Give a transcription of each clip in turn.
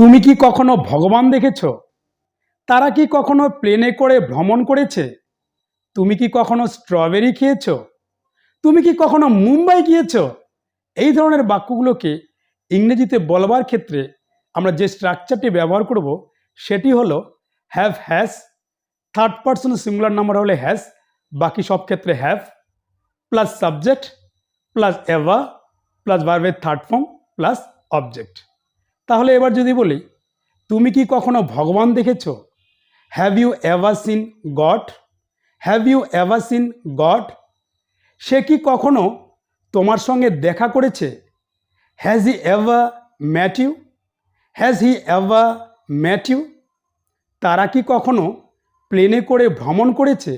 তুমি কি কখনো ভগবান দেখেছ? তারা কি কখনো প্লেনে করে ভ্রমণ করেছে? তুমি কি কখনো স্ট্রবেরি খেয়েছ? তুমি কি কখনো মুম্বাই গিয়েছ? এই ধরনের বাক্যগুলোকে ইংরেজিতে বলবার ক্ষেত্রে আমরা যে স্ট্রাকচারটি ব্যবহার করব, সেটি হলো have has third person singular number হলে হ্যাজ বাকি সব ক্ষেত্রে have plus subject plus ever plus ভার্বের থার্ড ফর্ম প্লাস অবজেক্ট তাহলে এবার যদি বলি, তুমি কি কখনো ভগবান দেখেছ? Have you ever seen God have you ever seen God সে কি কখনো তোমার সঙ্গে দেখা করেছে? Has he ever met you has he ever met you তারা কি কখনো প্লেনে করে ভ্রমণ করেছে?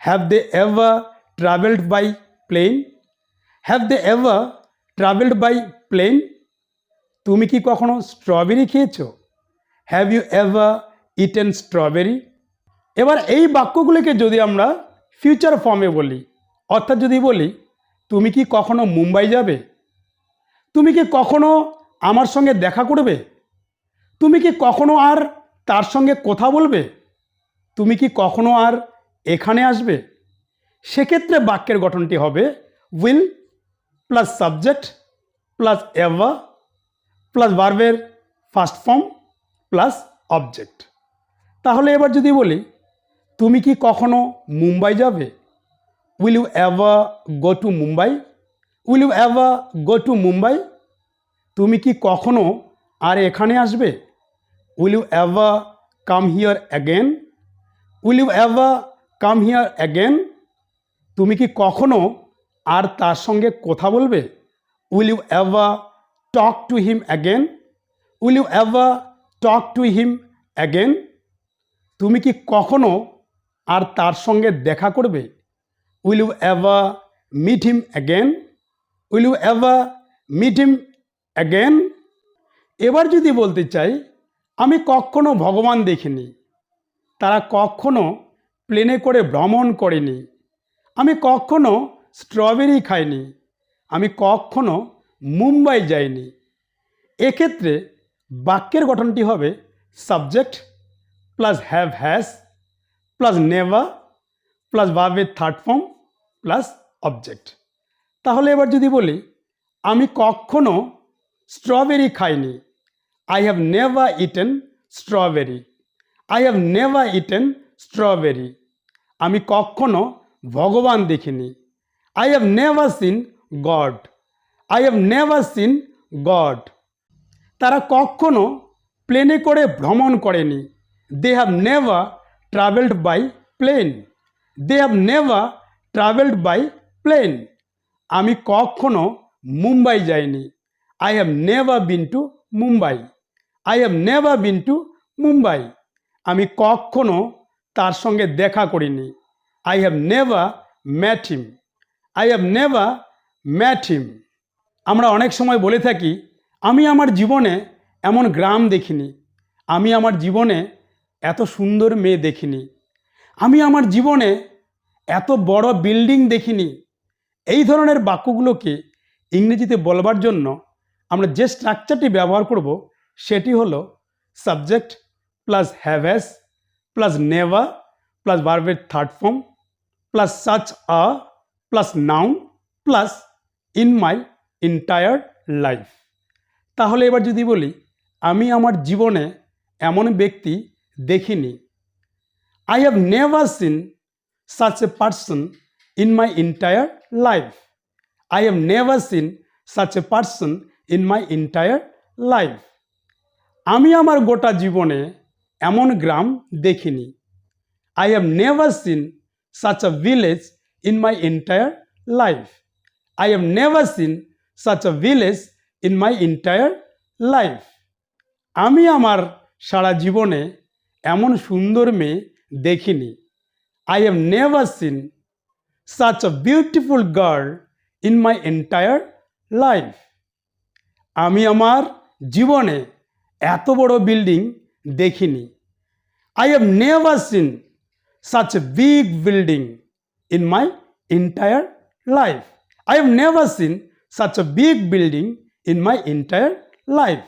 Have they ever travelled by plane have they ever travelled by plane তুমি কি কখনো স্ট্রবেরি খেয়েছো? Have you ever eaten strawberry এবার এই বাক্যগুলিকে যদি আমরা ফিউচার ফর্মে বলি, অর্থাৎ যদি বলি, তুমি কি কখনো মুম্বাই যাবে? তুমি কি কখনো আমার সঙ্গে দেখা করবে? তুমি কি কখনো আর তার সঙ্গে কথা বলবে? তুমি কি কখনো আর এখানে আসবে? সেক্ষেত্রে বাক্যের গঠনটি হবে will plus subject plus ever plus ভার্বের ফার্স্ট ফর্ম প্লাস অবজেক্ট তাহলে এবার যদি বলি, তুমি কি কখনো মুম্বাই যাবে? Will you ever go to Mumbai? Will you ever go to Mumbai? তুমি কি কখনো আর এখানে আসবে? Will you ever come here again will you ever come here again তুমি কি কখনো আর তার সঙ্গে কথা বলবে? Will you ever talk to him again will you ever talk to him again তুমি কি কখনো আর তার সঙ্গে দেখা করবে? Will you ever meet him again will you ever meet him again এবার যদি বলতে চাই, আমি কখনো ভগবান দেখিনি। তারা কখনো প্লেনে করে ভ্রমণ করেনি। আমি কখনো স্ট্রবেরি খাইনি। আমি কখনো মুম্বাই যাইনি এক্ষেত্রে বাক্যের গঠনটি হবে subject plus have has plus never plus ভার্বের থার্ড ফর্ম প্লাস অবজেক্ট তাহলে এবার যদি বলি, আমি কখনো স্ট্রবেরি খাইনি। I have never eaten strawberry I have never eaten strawberry আমি কখনো ভগবান দেখিনি। I have never seen God I have never seen God তারা কখনো প্লেনে করে ভ্রমণ করেনি। They have never travelled by plane they have never travelled by plane আমি কখনো মুম্বাই যাইনি। I have never been to Mumbai. I have never been to Mumbai. আমি কখনো তার সঙ্গে দেখা করিনি। I have never met him I have never met him আমরা অনেক সময় বলে থাকি, আমি আমার জীবনে এমন গ্রাম দেখিনি। আমি আমার জীবনে এত সুন্দর মেয়ে দেখিনি। আমি আমার জীবনে এত বড় বিল্ডিং দেখিনি। এই ধরনের বাক্যগুলোকে ইংরেজিতে বলবার জন্য আমরা যে স্ট্রাকচারটি ব্যবহার করব, সেটি হলো subject plus have has plus never plus ভার্বের third form plus such a plus noun plus in my entire life তাহলে এবার যদি বলি, আমি আমার জীবনে এমন ব্যক্তি দেখিনি। I have never seen such a person in my entire life I have never seen such a person in my entire life আমি আমার গোটা জীবনে এমন গ্রাম দেখিনি। I have never seen such a village in my entire life I have never seen such a village in my entire life আমি আমার সারা জীবনে এমন সুন্দর মেয়ে দেখিনি। I have never seen such a beautiful girl in my entire life আমি আমার জীবনে এত বড় বিল্ডিং দেখিনি। I have never seen such a big building in my entire life I have never seen such a big building in my entire life.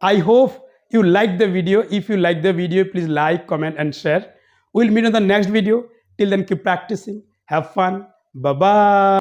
I hope you like the video. If you like the video please like comment and share. We'll meet in the next video. Till then keep practicing. Have fun. Bye bye